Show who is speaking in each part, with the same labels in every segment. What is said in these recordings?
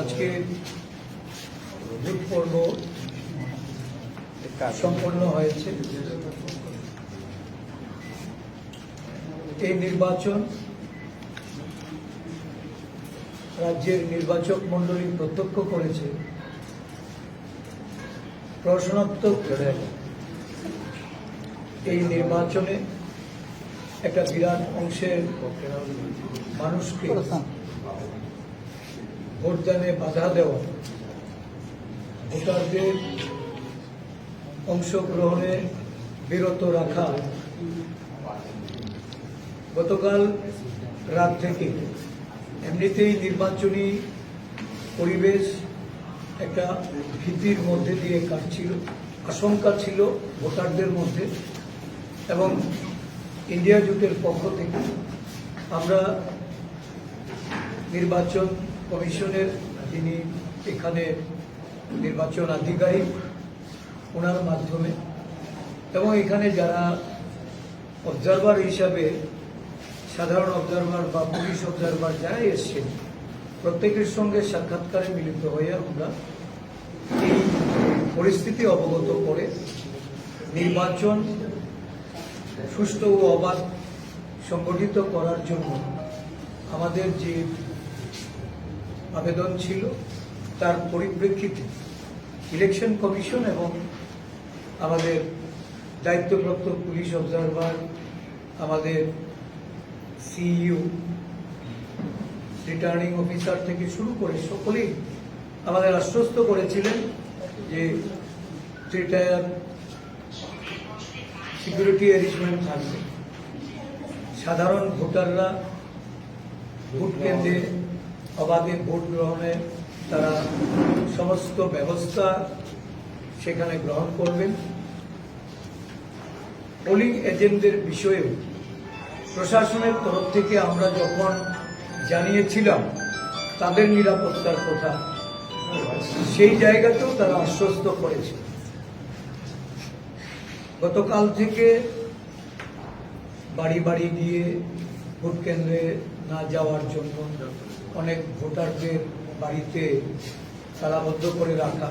Speaker 1: আজকে ভোট পর্ব সম্পন্ন হয়েছে। এই নির্বাচন রাজ্যের নির্বাচক মণ্ডলী প্রত্যক্ষ করেছে। প্রশ্নাত্মক এই নির্বাচনে একটা বিরাট অংশের মানুষকে ভোটদানে বাধা দেওয়া। ভোটারদের অংশগ্রহণে বিরত রাখা। গতকাল রাত থেকে এমনিতেই নির্বাচনী পরিবেশ একটা ভীতির মধ্যে দিয়ে কাটছিল, আশঙ্কা ছিল ভোটারদের মধ্যে এবং ইন্ডিয়া জোটের পক্ষ থেকে আমরা নির্বাচন কমিশনের যিনি এখানে নির্বাচন আধিকারিক, ওনার মাধ্যমে এবং এখানে যারা অবজারভার হিসাবে সাধারণ অবজারভার বা পুলিশ অবজারভার যারা এসছেন, প্রত্যেকের সঙ্গে সাক্ষাৎকারে মিলিত হয়ে আমরা এই পরিস্থিতি অবগত করে নির্বাচন সুষ্ঠু ও অবাধ সংগঠিত করার জন্য আমাদের যে আবেদন ছিল তার পরিপ্রেক্ষিতে ইলেকশন কমিশন এবং আমাদের দায়িত্বপ্রাপ্ত পুলিশ অবজারভার আমাদের সিইউ রিটার্নিং অফিসার থেকে শুরু করে সকলেই আমাদের আশ্বস্ত করেছিলেন যে থ্রিটায়ার সিকিউরিটি অ্যারেঞ্জমেন্ট থাকবে। সাধারণ ভোটাররা ভোট কেন্দ্রে অবাধে ভোট গ্রহণে তারা সমস্ত ব্যবস্থা সেখানে গ্রহণ করবেন। পোলিং এজেন্টদের বিষয়েও প্রশাসনের তরফ থেকে আমরা যখন জানিয়েছিলাম তাদের নিরাপত্তার কথা, সেই জায়গাতেও তারা আশ্বস্ত করেছে। গতকাল থেকে বাড়ি বাড়ি গিয়ে ভোট কেন্দ্রে না যাওয়ার জন্য অনেক ভোটারদের বাড়িতে তালাবদ্ধ করে রাখা,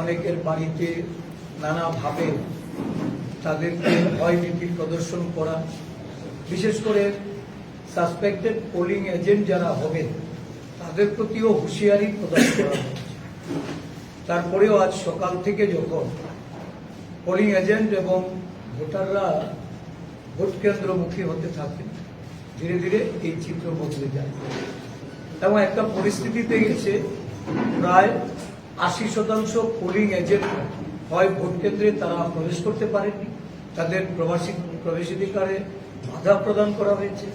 Speaker 1: অনেকের বাড়িতে নানাভাবে তাদেরকে ভয়ভীতি প্রদর্শন করা, বিশেষ করে সাসপেক্টেড পোলিং এজেন্ট যারা হবেন তাদের প্রতিও হুঁশিয়ারি প্রদান করা হচ্ছে তারপরেও আজ সকাল থেকে যখন পোলিং এজেন্ট এবং ভোটাররা ভোট কেন্দ্রমুখী হতে থাকেন, ধীরে ধীরে এই চিত্র বদলে যায়। এবং একটা পরিস্থিতিতে গেছে প্রায় আশি শতাংশ পোলিং এজেন্ট হয় ভোট কেন্দ্রে, তারা প্রবেশ করতে পারেনি তাদের প্রবাসী, প্রবেশাধিকারে বাধা প্রদান করা হয়েছে।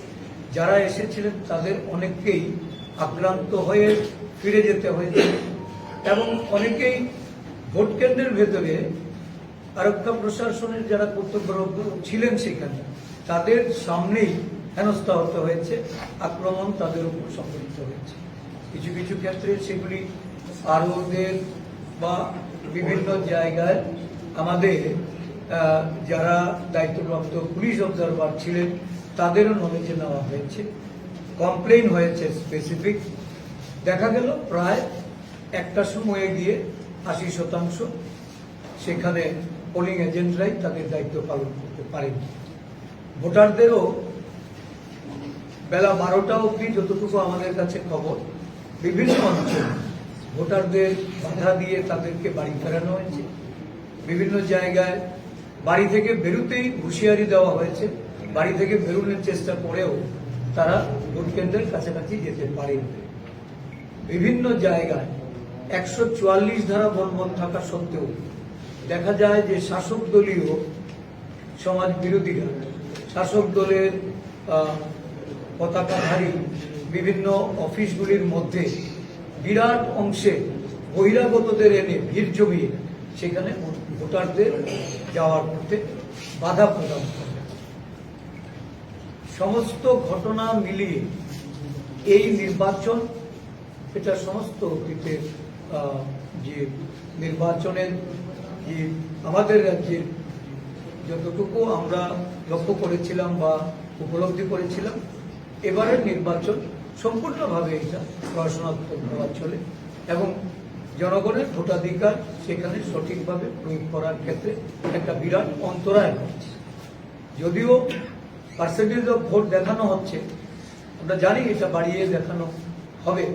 Speaker 1: যারা এসেছিলেন, তাদের অনেককেই আক্রান্ত হয়ে ফিরে যেতে হয়েছে। এবং অনেকেই ভোট কেন্দ্রের ভেতরে আরক্ষা প্রশাসনের যারা কর্তব্যরত ছিলেন সেখানে, তাদের সামনেই হেনস্থা হতে হয়েছে, আক্রমণ তাদের উপর সংঘটিত হয়েছে। কিছু কিছু ক্ষেত্রে সেগুলি আরোদের বা বিভিন্ন জায়গায় আমাদের যারা দায়িত্বপ্রাপ্ত পুলিশ অবজারভার ছিলেন, তাদেরও নলেজে নেওয়া হয়েছে। কমপ্লেন হয়েছে স্পেসিফিক দেখা গেল প্রায় একটা সময়ে গিয়ে আশি শতাংশ সেখানে পোলিং এজেন্টরাই তাদের দায়িত্ব পালন করতে পারেনি ভোটারদেরও বেলা বারোটা অবধি যতটুকু আমাদের কাছে খবর, বিভিন্ন অঞ্চলে ভোটারদের বাধা দিয়ে তাদেরকে বাড়ি ফেরানো হয়েছে। বিভিন্ন জায়গায় বাড়ি থেকে বেরোতেই হুঁশিয়ারি দেওয়া হয়েছে। বাড়ি থেকে বেরোনোর চেষ্টা করেও তারা ভোট কেন্দ্রের কাছাকাছি যেতে পারেনি। বিভিন্ন জায়গায় একশো চুয়াল্লিশ ধারা বলবৎ থাকা সত্ত্বেও দেখা যায় যে শাসক দলীয় সমাজ বিরোধীরা, শাসক দলের পতাকাধারী বিভিন্ন অফিসগুলির মধ্যে বিরাট অংশে বহিরাগতদের এনে ভিড় জমিয়ে সেখানে ভোটারদের যাওয়ার পথে বাধা প্রদান করে। সমস্ত ঘটনা মিলিয়ে এই নির্বাচন, এটা সমস্ত অতীতের যে নির্বাচনের, যে আমাদের রাজ্যের যতটুকু আমরা লক্ষ্য করেছিলাম বা উপলব্ধি করেছিলাম এবারের নির্বাচন সম্পূর্ণভাবে এটা রচনাত্মকভাবে চলে এবং জনগণের ভোটাধিকার সেখানে সঠিকভাবে প্রয়োগ করার ক্ষেত্রে একটা বিরাট অন্তরায় হচ্ছে যদিও পার্সেন্টেজ অফ ভোট দেখানো হচ্ছে, আমরা জানি এটা বাড়িয়ে দেখানো হবে,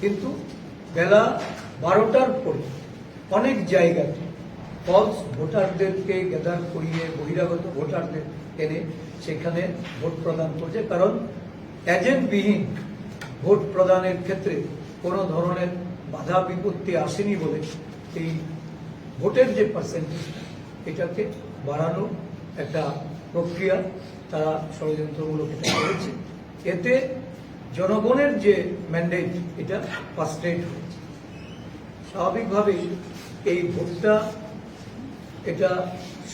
Speaker 1: কিন্তু বেলা বারোটার পরে অনেক জায়গাতে ফলস ভোটারদেরকে গ্যাদার করিয়ে বহিরাগত ভোটারদের এনে সেখানে ভোট প্রদান করছে, কারণ এজেন্টবিহীন ভোট প্রদানের ক্ষেত্রে কোনো ধরনের বাধা বিপত্তি আসেনি বলে এই ভোটের যে পার্সেন্টেজ এটাকে বাড়ানো একটা প্রক্রিয়া তারা ষড়যন্ত্রমূলক এটা করেছে। এতে জনগণের যে ম্যান্ডেট এটা ফার্স্টেড হয়েছে স্বাভাবিকভাবেই এই ভোটটা এটা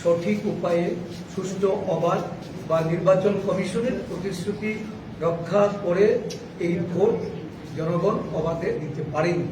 Speaker 1: সঠিক উপায়ে, সুষ্ঠু অবাধ বা নির্বাচন কমিশনের প্রতিশ্রুতি রক্ষা করে এই ভোট জনগণ অবাধে দিতে পারেনি।